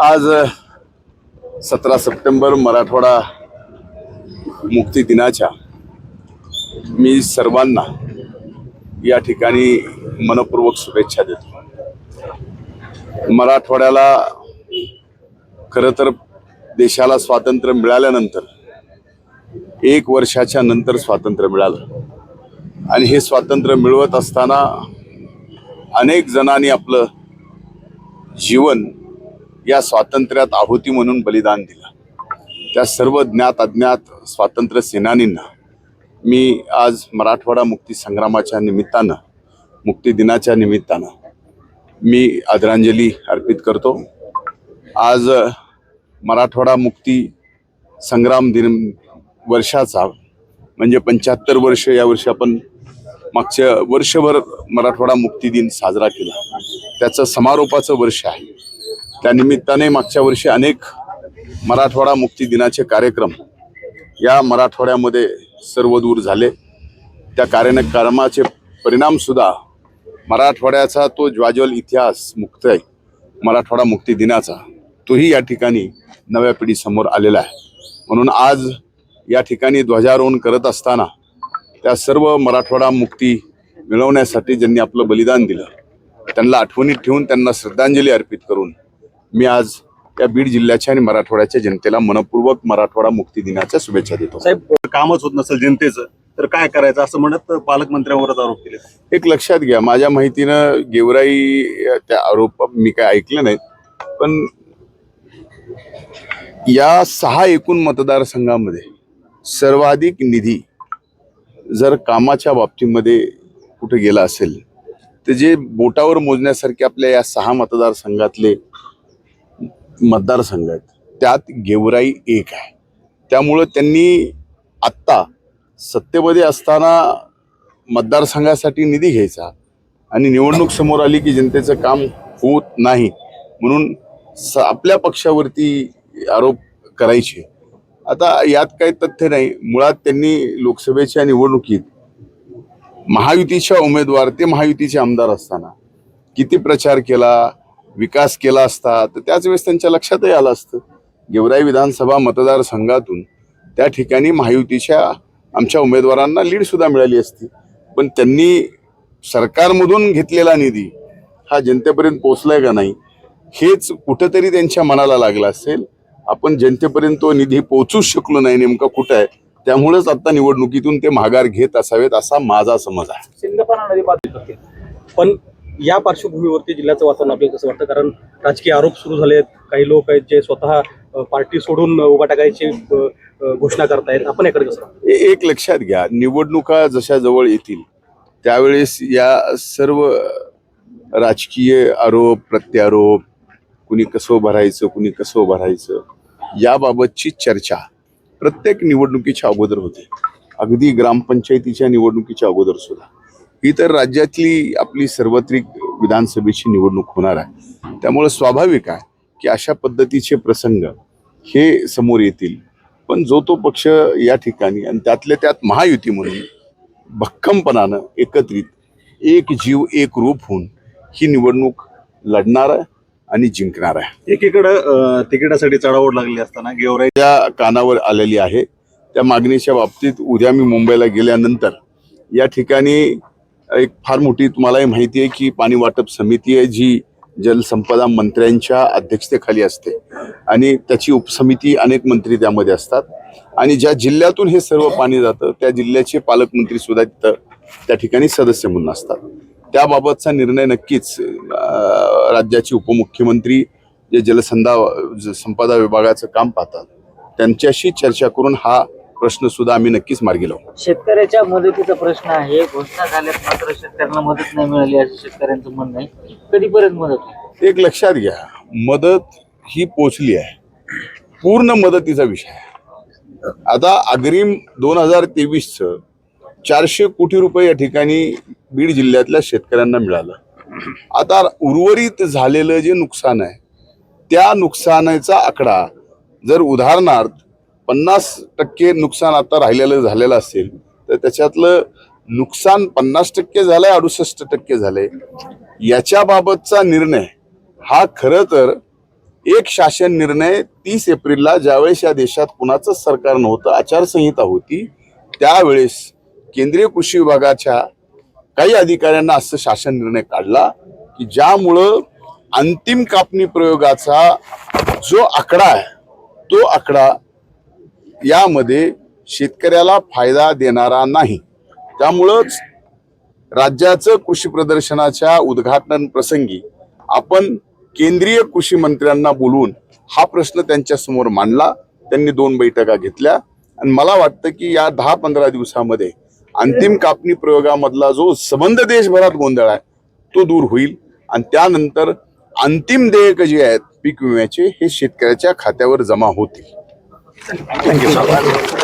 आज सतरा सप्टेंबर मराठवाडा मुक्ती दिनाच्या मी सर्वांना या ठिकाणी मनपूर्वक शुभेच्छा देतो. मराठवाड्याला खरं तर देशाला स्वातंत्र्य मिळाल्यानंतर एक वर्षाच्या नंतर स्वातंत्र्य मिळालं. आणि हे स्वातंत्र्य मिळवत असताना अनेक जणांनी आपलं जीवन या स्वातंत्र्यात आहुती म्हणून बलिदान दिलं. त्या सर्व ज्ञात अज्ञात स्वातंत्र्य सेनानींना मी आज मराठवाडा मुक्ती संग्रामाच्या निमित्तानं मुक्ती दिनाच्या निमित्तानं मी आदरांजली अर्पित करतो. आज मराठवाडा मुक्ती संग्राम दिन वर्षाचा म्हणजे पंच्याहत्तर वर्ष यावर्षी आपण मागच्या वर्षभर मराठवाडा मुक्ती दिन साजरा केला. त्याचं समारोपाचं वर्ष आहे. त्यानिमित्ताने मागच्या वर्षी अनेक मराठवाडा मुक्ती दिनाचे कार्यक्रम या मराठवाड्यामध्ये सर्व दूर झाले. त्या कार्यक्रमाचे परिणामसुद्धा मराठवाड्याचा तो ज्वाज्वल इतिहास मुक्त आहे. मराठवाडा मुक्ती दिनाचा. तोही या ठिकाणी नव्या पिढीसमोर आलेला आहे. म्हणून आज या ठिकाणी ध्वजारोहण करत असताना त्या सर्व मराठवाडा मुक्ती मिळवण्यासाठी ज्यांनी आपलं बलिदान दिलं त्यांना आठवणीत ठेवून त्यांना श्रद्धांजली अर्पित करून मी आज या बीड जिल्ह्याच्या आणि मराठवाड्याच्या जनतेला मनपूर्वक मराठवाडा मुक्ती दिनाच्या शुभेच्छा देतो. साहेब कामच होत नसेल जनतेचं तर काय करायचं? असं म्हणत पालकमंत्र्यांवरच आरोप केले एक लक्षात घ्या माझ्या माहितीनं गेवराई त्या आरोप मी काय ऐकले नाहीत पण या सहा एकूण मतदारसंघामध्ये सर्वाधिक निधी जर कामाच्या बाबतीमध्ये कुठे गेला असेल तर जे बोटावर मोजण्यासारखे आपल्या या सहा मतदारसंघातले मतदारसंघ आहेत. त्यात गेवराई एक आहे. त्यामुळं त्यांनी आत्ता सत्तेमध्ये असताना मतदारसंघासाठी निधी घ्यायचा आणि निवडणूक समोर आली की जनतेचं काम होत नाही म्हणून स आपल्या पक्षावरती आरोप करायचे. आता यात काही तथ्य नाही. मुळात त्यांनी लोकसभेच्या निवडणुकीत महायुतीच्या उमेदवार ते महायुतीचे आमदार असताना किती प्रचार केला? विकास केला असता तर त्याच वेळेस त्यांच्या लक्षातही आलं असतं. गेवराई विधानसभा मतदारसंघातून त्या ठिकाणी महायुतीच्या आमच्या उमेदवारांना लीडसुद्धा मिळाली असती. पण त्यांनी सरकारमधून घेतलेला निधी हा जनतेपर्यंत पोचलाय का नाही हेच कुठंतरी त्यांच्या मनाला लागलं असेल. आपण जनतेपर्यंत तो निधी पोचूच शकलो नाही नेमका कुठं आहे त्यामुळेच आता निवडणुकीतून ते माघार घेत असावेत असा माझा समज आहे. पण या पार्श्वभूमीवरती जिल्ह्याचं वातावरण आपल्याला कसं वाटतं? कारण राजकीय आरोप सुरू झाले आहेत काही लोक आहेत जे स्वतः पार्टी सोडून उभा टाकायची घोषणा अ, घोषणा करतायत. आपण याकडे कसं एक लक्षात घ्या. निवडणुका जशा जवळ येतील त्यावेळेस या सर्व राजकीय आरोप प्रत्यारोप कुणी कसं भरायचं कुणी कसं भरायचं याबाबतची चर्चा प्रत्येक निवडणुकीच्या अगोदर होते. अगदी ग्रामपंचायतीच्या निवडणुकीच्या अगोदर सुद्धा. ही तर राज्यातली आपली सार्वत्रिक विधानसभेची निवडणूक होणार आहे. त्यामुळे स्वाभाविक आहे की अशा पद्धतीचे प्रसंग हे समोर येतील. पण जो तो पक्ष या ठिकाणी आणि त्यातल्या त्यात महायुती म्हणून भक्कमपणानं एकत्रित एक जीव एक रूप होऊन ही निवडणूक लढणार आहे आणि जिंकणार आहे. एकीकडे तिकिटासाठी चढावड लागली असताना गेवराई त्या कानावर आलेली आहे. त्या मागणीच्या बाबतीत उद्या मी मुंबईला गेल्यानंतर या ठिकाणी एक फार मोठी तुम्हालाही माहिती आहे की पाणी वाटप समिती आहे जी जलसंपदा मंत्र्यांच्या अध्यक्षतेखाली असते. आणि त्याची उपसमिती अनेक मंत्री त्यामध्ये असतात. आणि ज्या जिल्ह्यातून हे सर्व पाणी जातं त्या जिल्ह्याचे पालकमंत्री सुद्धा तिथं त्या ठिकाणी सदस्य म्हणून असतात. त्याबाबतचा निर्णय नक्कीच राज्याचे उपमुख्यमंत्री जे जलसंधा संपदा विभागाचं काम पाहतात. त्यांच्याशी चर्चा करून हा प्रश्न सुद्धा आम्ही नक्कीच मार्गी लावू. शेतकऱ्याच्या मदतीचा प्रश्न आहे. घोषणा झाल्यात मात्र शेतकऱ्यांना मदत नाही मिळाली असं शेतकऱ्यांचं म्हणणं आहे. कधीपर्यंत मदत होईल? एक लक्षात घ्या मदत ही पोचली आहे. पूर्ण मदतीचा विषय आहे. आता अग्रिम दोन हजार तेवीसचं चारशे कोटी रुपये या ठिकाणी बीड जिल्ह्यातल्या शेतकऱ्यांना मिळालं. आता उर्वरित झालेलं जे नुकसान आहे त्या नुकसानाचा आकडा जर उदाहरणार्थ पन्नास टक्के नुकसान आता राहिलेलं झालेलं असेल तर त्याच्यातलं नुकसान पन्नास टक्के झालंय अडुसष्ट टक्के झालंय. याच्याबाबतचा निर्णय हा खरं तर एक शासन निर्णय तीस एप्रिलला ज्यावेळेस या देशात कुणाचंच सरकार नव्हतं आचारसंहिता होती त्यावेळेस केंद्रीय कृषी विभागाच्या काही अधिकाऱ्यांना असं शासन निर्णय काढला की ज्यामुळं अंतिम कापणी प्रयोगाचा जो आकडा आहे तो आकडा यामध्ये शेतकऱ्याला फायदा देणारा नाही. त्यामुळंच राज्याचं कृषी प्रदर्शनाच्या उद्घाटन प्रसंगी आपण केंद्रीय कृषी मंत्र्यांना बोलवून हा प्रश्न त्यांच्यासमोर मांडला. त्यांनी दोन बैठका घेतल्या. आणि मला वाटतं की या दहा पंधरा दिवसामध्ये अंतिम कापणी प्रयोगामधला जो संबंध देशभरात गोंधळ आहे तो दूर होईल. आणि त्यानंतर अंतिम देयक जे आहेत पीक विम्याचे हे शेतकऱ्याच्या खात्यावर जमा होतील. Thank you so much.